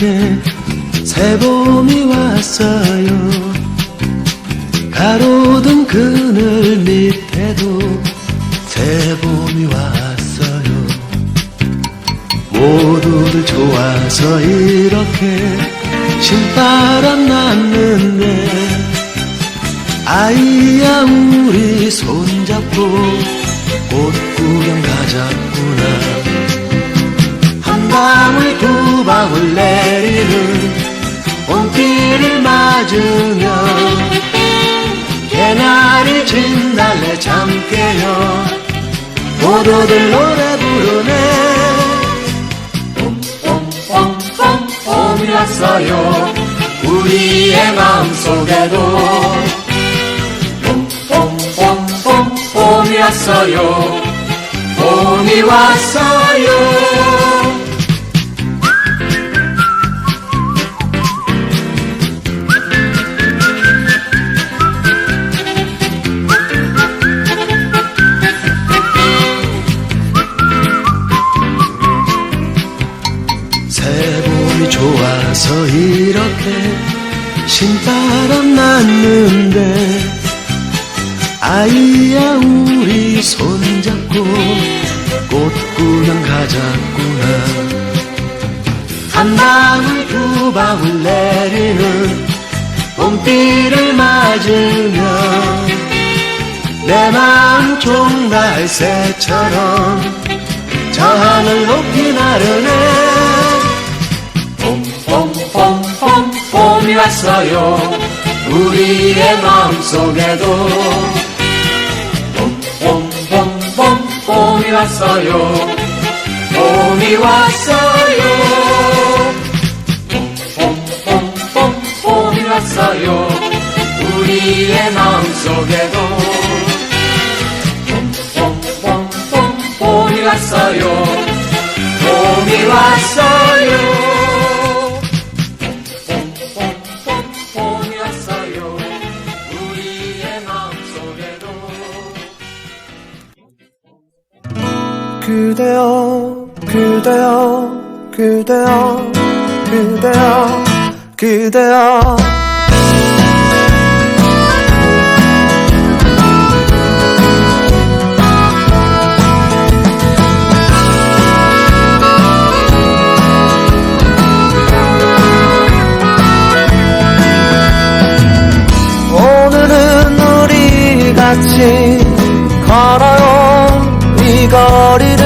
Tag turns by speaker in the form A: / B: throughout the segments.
A: 이렇게 새봄이 왔어요. 가로등 그늘 밑에도 새봄이 왔어요. 모두들 좋아서 이렇게 신바람 났는데 아이야 우리 손잡고 꽃 구경 가자꾸나 한 방울 두 방울 내리는 봄비를 맞으며 개나리 진달래 잠 깨요 모두들 노래 부르네. 봄봄봄 봄 봄이 왔어요. 우리의 마음속에도 봄이 왔어요. 봄이 왔어요 아이야 우리 손잡고 꽃 구경 가자꾸나. 한 방울 두 방울 내리는 봄비를 맞으며 내 마음 종달새처럼 저 하늘 높이 나르네. 봄봄봄봄 봄이 왔어요. 우리의 마음속에도 봄이 왔어요. 봄이 왔어요. 봄봄봄 봄 봄이 왔어요. 우리의 마음속에도 봄 봄 봄 봄 봄이 왔어요
B: 그대여 그대여 그대여 그대여 그대여. 오늘은 우리 같이 걸어요. 이 거리를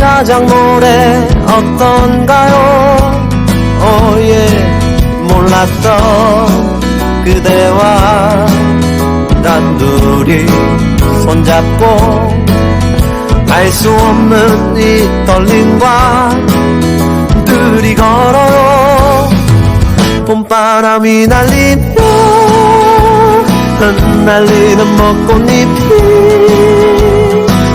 B: 자작 노래 어떤가요? 오예 몰랐던 그대와 단둘이 손잡고 알 수 없는 이 떨림과 둘이 걸어요. 봄바람이 날리며 흩날리는 벚꽃잎이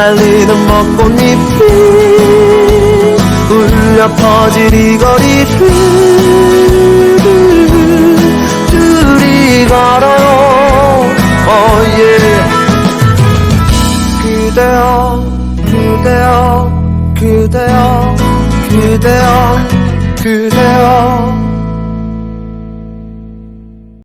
B: 흩날리는 벚꽃잎이 울려 퍼질 이 거리를 둘이 걸어요 oh yeah. 그대여 그대여 그대여 그대여 그대여